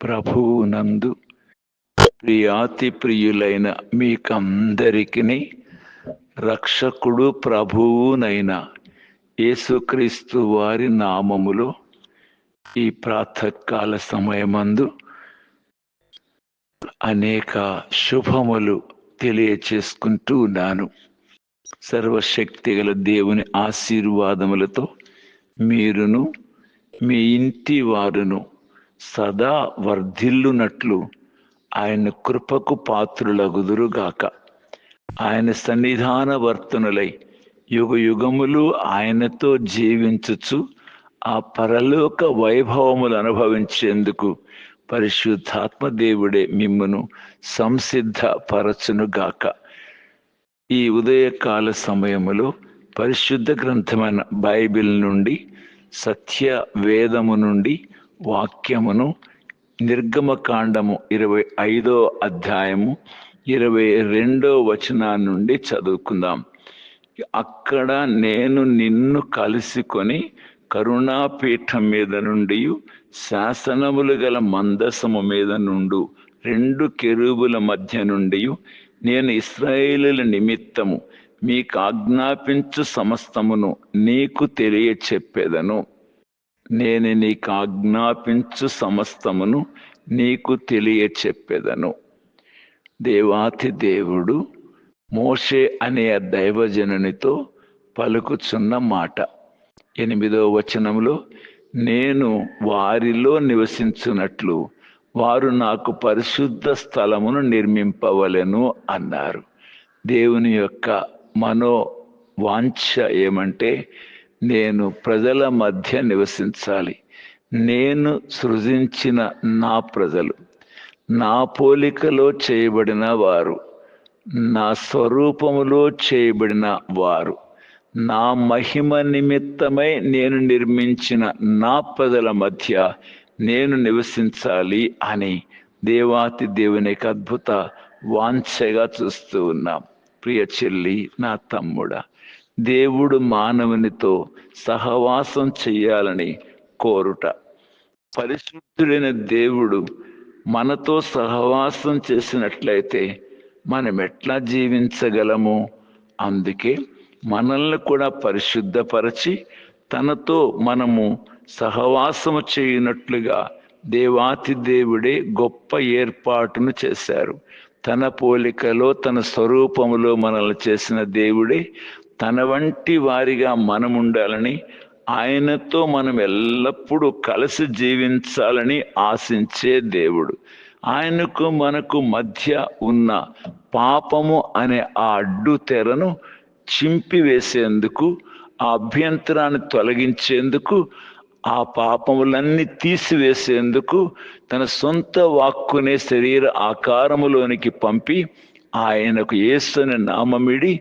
ప్రభువునందు ప్రియాతి ప్రియులైన మీకందరికీ రక్షకుడు ప్రభువునైన యేసుక్రీస్తు వారి నామములో ఈ ప్రాతకాల సమయమందు అనేక శుభములు తెలియచేసుకుంటూ ఉన్నాను. సర్వశక్తి గల దేవుని ఆశీర్వాదములతో మీరును మీ ఇంటి వారును సదా వర్ధిల్లునట్లు ఆయన కృపకు పాత్రులగుదురుగాక. ఆయన సన్నిధాన వర్తనులై యుగ యుగములు ఆయనతో జీవించుచు ఆ పరలోక వైభవములు అనుభవించేందుకు పరిశుద్ధాత్మ దేవుడే మిమ్మును సంసిద్ధ ఈ ఉదయకాల సమయములో పరిశుద్ధ గ్రంథమైన బైబిల్ నుండి సత్య వేదము నుండి వాక్యమును నిర్గమకాండము ఇరవై ఐదో అధ్యాయము ఇరవై రెండో వచనా నుండి చదువుకుందాం. అక్కడ నేను నిన్ను కలుసుకొని కరుణాపీఠం మీద నుండి శాసనములు గల మందసము మీద నుండు రెండు కెరువుల మధ్య నుండి నేను ఇస్రాయేలుల నిమిత్తము మీకు ఆజ్ఞాపించు సమస్తమును నీకు తెలియ చెప్పేదను నేను నీకు ఆజ్ఞాపించు సమస్తమును నీకు తెలియ చెప్పెదను దేవాతి దేవుడు మోషే అనే దైవజనునితో పలుకుచున్న మాట. ఎనిమిదో వచనంలో నేను వారిలో నివసించున్నట్లు వారు నాకు పరిశుద్ధ స్థలమును నిర్మింపవలెను అన్నారు. దేవుని యొక్క మనో వాంఛ ఏమంటే నేను ప్రజల మధ్య నివసించాలి. నేను సృజించిన నా ప్రజలు నా పోలికలో చేయబడిన వారు నా స్వరూపములో చేయబడిన వారు నా మహిమ నిమిత్తమై నేను నిర్మించిన నా ప్రజల మధ్య నేను నివసించాలి అని దేవాతి దేవునికి అద్భుత వాంఛగా చూస్తూ ఉన్నాం. ప్రియ చెల్లి నా తమ్ముడా దేవుడు మానవునితో సహవాసం చెయ్యాలని కోరుట. పరిశుద్ధుడైన దేవుడు మనతో సహవాసం చేసినట్లయితే మనం ఎట్లా జీవించగలము? అందుకే మనల్ని కూడా పరిశుద్ధపరచి తనతో మనము సహవాసము చేయనట్లుగా దేవాతి దేవుడే గొప్ప ఏర్పాటును చేశారు. తన పోలికలో తన స్వరూపములో మనల్ని చేసిన దేవుడే తన వంటి వారిగా మనం ఉండాలని ఆయనతో మనం ఎల్లప్పుడూ కలిసి జీవించాలని ఆశించే దేవుడు. ఆయనకు మనకు మధ్య ఉన్న పాపము అనే ఆ అడ్డు తెరను చింపివేసేందుకు ఆ అభ్యంతరాన్ని తొలగించేందుకు ఆ పాపములన్నీ తీసివేసేందుకు తన సొంత వాక్కునే శరీర ఆకారములోనికి పంపి ఆయనకు యేసుని నామమిడి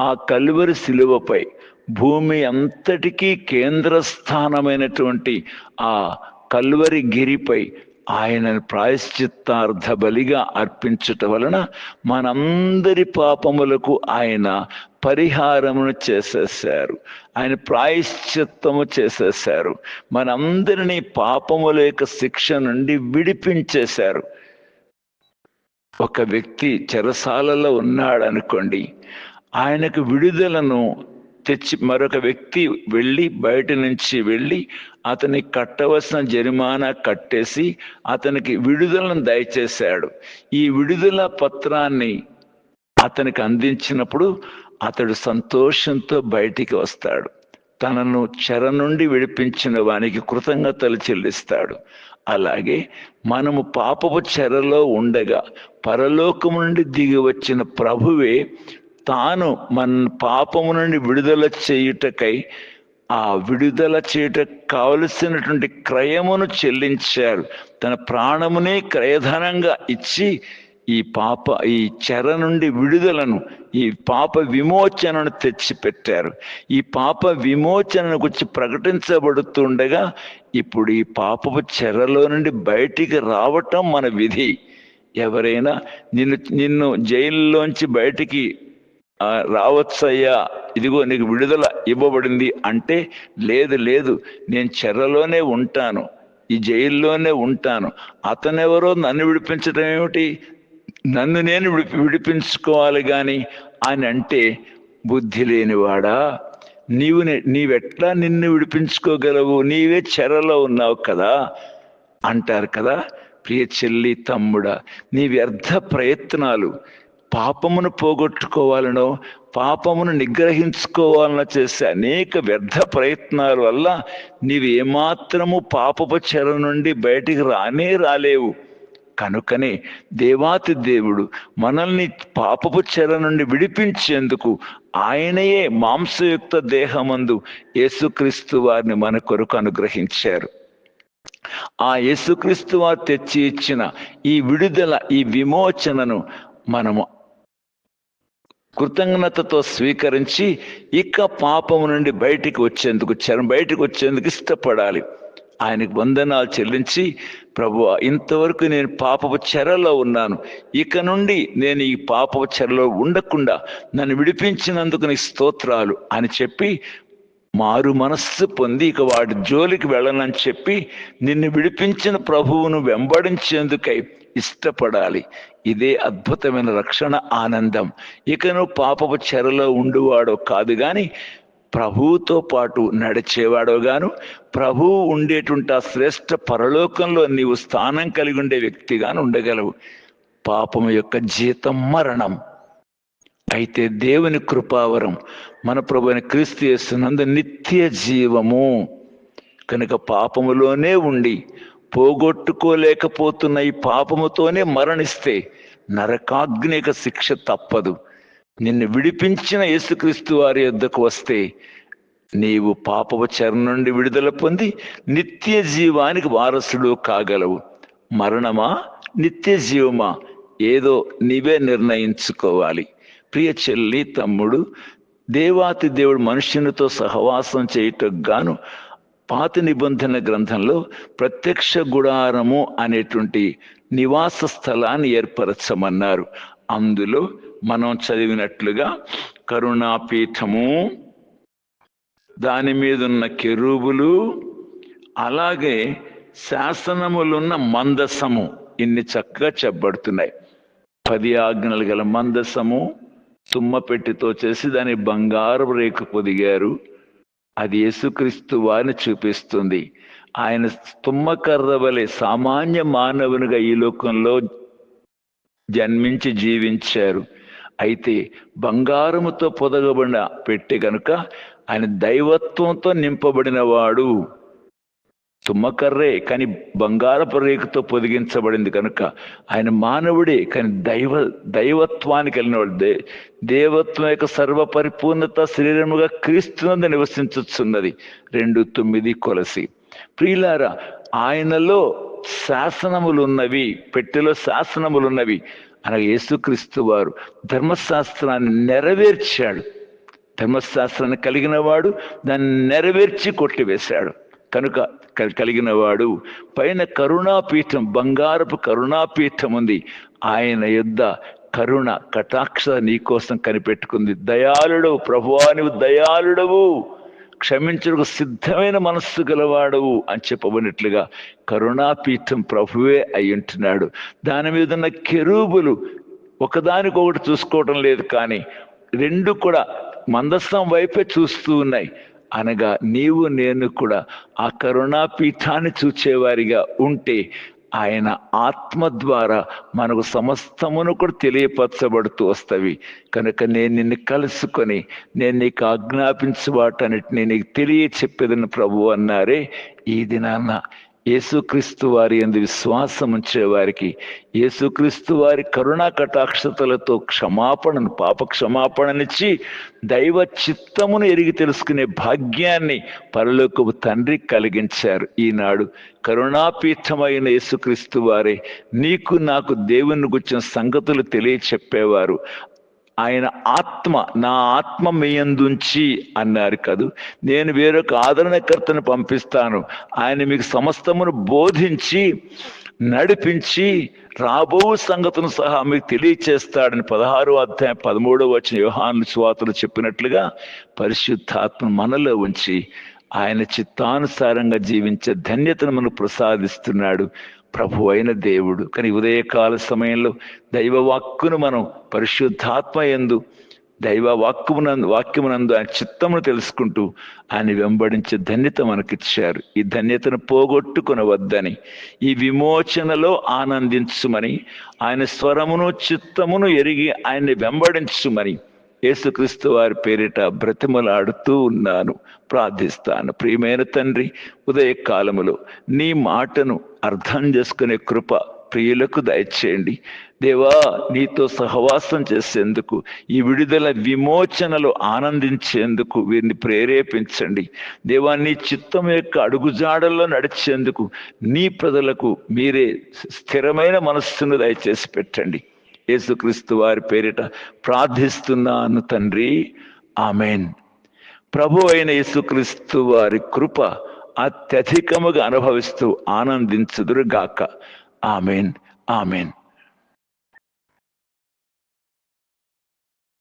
ఆ కలువరి శిలువపై భూమి అంతటికీ కేంద్ర స్థానమైనటువంటి ఆ కల్వరి గిరిపై ఆయనను ప్రాయశ్చిత్తార్థ బలిగా అర్పించటం వలన మనందరి పాపములకు ఆయన పరిహారమును చేసేసారు ఆయన ప్రాయశ్చిత్తము చేసేసారు మనందరినీ పాపముల యొక్క శిక్ష నుండి విడిపించేశారు. ఒక వ్యక్తి చెరసాలలో ఉన్నాడనుకోండి ఆయనకు విడుదలను తెచ్చి మరొక వ్యక్తి వెళ్ళి బయట నుంచి వెళ్ళి అతనికి కట్టవలసిన జరిమానా కట్టేసి అతనికి విడుదలను దయచేశాడు. ఈ విడుదల పత్రాన్ని అతనికి అందించినప్పుడు అతడు సంతోషంతో బయటికి వస్తాడు. తనను చెర నుండి విడిపించిన వానికి కృతజ్ఞతలు చెల్లిస్తాడు. అలాగే మనము పాపపు చెరలో ఉండగా పరలోకము నుండి దిగి వచ్చిన ప్రభువే తాను మన పాపము నుండి విడుదల చేయుటకై ఆ విడుదల చేయుట కావలసినటువంటి క్రయమును చెల్లించారు. తన ప్రాణమునే క్రయధనంగా ఇచ్చి ఈ పాప ఈ చెర నుండి విడుదలను ఈ పాప విమోచనను తెచ్చిపెట్టారు. ఈ పాప విమోచనను గురించి ప్రకటించబడుతుండగా ఇప్పుడు ఈ పాపపు చెరలో నుండి బయటికి రావటం మన విధి. ఎవరైనా నిన్ను నిన్ను జైల్లోంచి బయటికి రావచ్చయ్యా. ఇదిగో నీకు విడుదల ఇవ్వబడింది అంటే లేదు లేదు నేను చెరలోనే ఉంటాను ఈ జైల్లోనే ఉంటాను. అతనెవరో నన్ను విడిపించడం ఏమిటి? నన్ను నేను విడిపి విడిపించుకోవాలి కానీ అని అంటే బుద్ధి లేనివాడా? నీవు నే- నీవెట్లా నిన్ను విడిపించుకోగలవు? నీవే చెరలో ఉన్నావు కదా? అంటారు కదా ప్రియ చెల్లి తమ్ముడా నీ వ్యర్థ ప్రయత్నాలు పాపమును పోగొట్టుకోవాలనో పాపమును నిగ్రహించుకోవాలనో చేసే అనేక వ్యర్థ ప్రయత్నాల వల్ల నీవు ఏమాత్రము పాపపు చెర నుండి బయటికి రానే రాలేవు. కనుకనే దేవాతి దేవుడు మనల్ని పాపపు చెర నుండి విడిపించేందుకు ఆయనయే మాంసయుక్త దేహమందు యేసుక్రీస్తు వారిని మన కొరకు అనుగ్రహించారు. ఆ యేసుక్రీస్తు వారు తెచ్చి ఇచ్చిన ఈ విడుదల ఈ విమోచనను మనము కృతజ్ఞతతో స్వీకరించి ఇక పాపము నుండి బయటికి వచ్చేందుకు చెర బయటికి వచ్చేందుకు ఇష్టపడాలి. ఆయనకు వందనాలు చెల్లించి ప్రభు ఇంతవరకు నేను పాపపు చెరలో ఉన్నాను. ఇక నుండి నేను ఈ పాపపు చెరలో ఉండకుండా నన్ను విడిపించినందుకు నీ స్తోత్రాలు అని చెప్పి మారు మనస్సు పొంది ఇక వాడి జోలికి వెళ్ళనని చెప్పి నిన్ను విడిపించిన ప్రభువును వెంబడించేందుకై ఇష్టపడాలి. ఇదే అద్భుతమైన రక్షణ ఆనందం. ఇక నువ్వు పాపపు చెరలో ఉండువాడో కాదు కానీ ప్రభువుతో పాటు నడిచేవాడో గాను ప్రభువు ఉండేటువంటి ఆ శ్రేష్ఠ పరలోకంలో నీవు స్థానం కలిగి ఉండే వ్యక్తిగాను ఉండగలవు. పాపం యొక్క జీతం మరణం. అయితే దేవుని కృపావరం మన ప్రభుని క్రీస్తు చేస్తున్నందు నిత్య జీవము. కనుక పాపములోనే ఉండి పోగొట్టుకోలేకపోతున్న ఈ పాపముతోనే మరణిస్తే నరకాగ్నిక శిక్ష తప్పదు. నిన్ను విడిపించిన యేసుక్రీస్తు వారి యొద్దకు వస్తే నీవు పాపపు చెర నుండి విడుదల పొంది నిత్య జీవానికి వారసుడు కాగలవు. మరణమా? నిత్య జీవమా? ఏదో నీవే నిర్ణయించుకోవాలి. ప్రియ చెల్లి తమ్ముడు దేవాతి దేవుడు మనుష్యునితో సహవాసం చేయటం గాను పాత నిబంధన గ్రంథంలో ప్రత్యక్ష గుడారము అనేటువంటి నివాస స్థలాన్ని ఏర్పరచమన్నారు. అందులో మనం చదివినట్లుగా కరుణాపీఠము దాని మీద ఉన్న కెరూబులు అలాగే శాసనములున్న మందసము ఇన్ని చక్కగా చెప్పబడుతున్నాయి. పది ఆజ్ఞలు గల మందసము తుమ్మ పెట్టితో చేసి దాని బంగారు రేకు పొదిగారు. అది యేసుక్రీస్తు వారిని చూపిస్తుంది. ఆయన తుమ్మకర్ర వలె సామాన్య మానవునిగా ఈ లోకంలో జన్మించి జీవించారు. అయితే బంగారముతో పొదగబడిన పెట్టి కనుక ఆయన దైవత్వంతో నింపబడిన వాడు. తుమ్మకర్రే కానీ బంగారపు రేకుతో పొదిగించబడింది కనుక ఆయన మానవుడే కానీ దైవ దైవత్వానికి వెళ్ళినవాడు. దే దేవత్వం యొక్క సర్వపరిపూర్ణత శరీరముగా క్రీస్తునందు నివసించుచున్నది. రెండు తొమ్మిది కొలసి. ప్రియులారా ఆయనలో శాసనములు ఉన్నవి పెట్టెలో శాసనములు ఉన్నవి అనగా యేసుక్రీస్తు వారు ధర్మశాస్త్రాన్ని నెరవేర్చాడు. ధర్మశాస్త్రాన్ని కలిగిన వాడు దాన్ని నెరవేర్చి కొట్టివేశాడు. కనుక కలిగిన వాడు పైన కరుణాపీఠం బంగారపు కరుణాపీఠం ఉంది. ఆయన యుద్ధ కరుణ కటాక్ష నీకోసం కనిపెట్టుకుంది. దయాళుడవు ప్రభువా నువ్వు దయాళుడవు. క్షమించుటకు సిద్ధమైన మనస్సు గలవాడవు అని చెప్పబడినట్లుగా కరుణాపీఠం ప్రభువే అయ్యుంటున్నాడు దాని మీద ఉన్న కెరూబులు ఒకదానికొకటి చూసుకోవటం లేదు కానీ రెండు కూడా మందస్థం వైపే చూస్తూ ఉన్నాయి. అనగా నీవు నేను కూడా ఆ కరుణాపీఠాన్ని చూచేవారిగా ఉంటే ఆయన ఆత్మ ద్వారా మనకు సమస్తమును కూడా తెలియపరచబడుతూ వస్తవి. కనుక నేను నిన్ను కలుసుకొని నేను నీకు ఆజ్ఞాపించు వాటన్నిటిని నీకు తెలియ చెప్పేదని ప్రభు అన్నారే ఈ దినాన్న యేసుక్రీస్తు వారి ఎందు విశ్వాసం ఉంచే వారికి యేసుక్రీస్తు వారి కరుణా కటాక్షతలతో క్షమాపణను పాప క్షమాపణనిచ్చి దైవ చిత్తమును ఎరిగి తెలుసుకునే భాగ్యాన్ని పరలోకపు తండ్రి కలిగించారు. ఈనాడు కరుణాపీఠమైన యేసుక్రీస్తు వారే నీకు నాకు దేవుని గుర్చిన సంగతులు తెలియచెప్పేవారు. ఆయన ఆత్మ నా ఆత్మ మీయందుంచి అన్నారు కదూ. నేను వేరొక ఆదరణకర్తను పంపిస్తాను. ఆయన మీకు సమస్తమును బోధించి నడిపించి రాబో సంగతును సహా మీకు తెలియచేస్తాడని పదహారో అధ్యాయం పదమూడవ వచ్చిన యోహాను స్వాతులు చెప్పినట్లుగా పరిశుద్ధాత్మ మనలో ఉంచి ఆయన చిత్తానుసారంగా జీవించే ధన్యతను మనకు ప్రసాదిస్తున్నాడు. ప్రభు అయిన దేవుడు. కానీ ఉదయకాల సమయంలో దైవ వాక్కును మనం పరిశుద్ధాత్మ ఎందు దైవ వాక్యమునందు వాక్యమునందు ఆయన చిత్తమును తెలుసుకుంటూ ఆయన వెంబడించే ధన్యత మనకిచ్చారు. ఈ ధన్యతను పోగొట్టుకునవద్దని ఈ విమోచనలో ఆనందించుమని ఆయన స్వరమును చిత్తమును ఎరిగి ఆయన్ని వెంబడించుమని యేసుక్రీస్తు వారి పేరిట బ్రతిమలాడుతూ ఉన్నాను ప్రార్థిస్తాను. ప్రియమైన తండ్రి ఉదయకాలములో నీ మాటను అర్థం చేసుకునే కృప ప్రియులకు దయచేయండి. దేవా నీతో సహవాసం చేసేందుకు ఈ విడుదల విమోచనలు ఆనందించేందుకు వీరిని ప్రేరేపించండి. దేవా నీ చిత్తం యొక్క అడుగుజాడల్లో నడిచేందుకు నీ ప్రజలకు మీరే స్థిరమైన మనస్సును దయచేసి పెట్టండి. యేసుక్రీస్తు వారి పేరిట ప్రార్థిస్తున్నాను తండ్రి. ఆమెన్. ప్రభు అయిన యేసుక్రీస్తు వారి కృప అత్యధికముగా అనుభవిస్తూ ఆనందించుదురుగాక. ఆమెన్. ఆమెన్.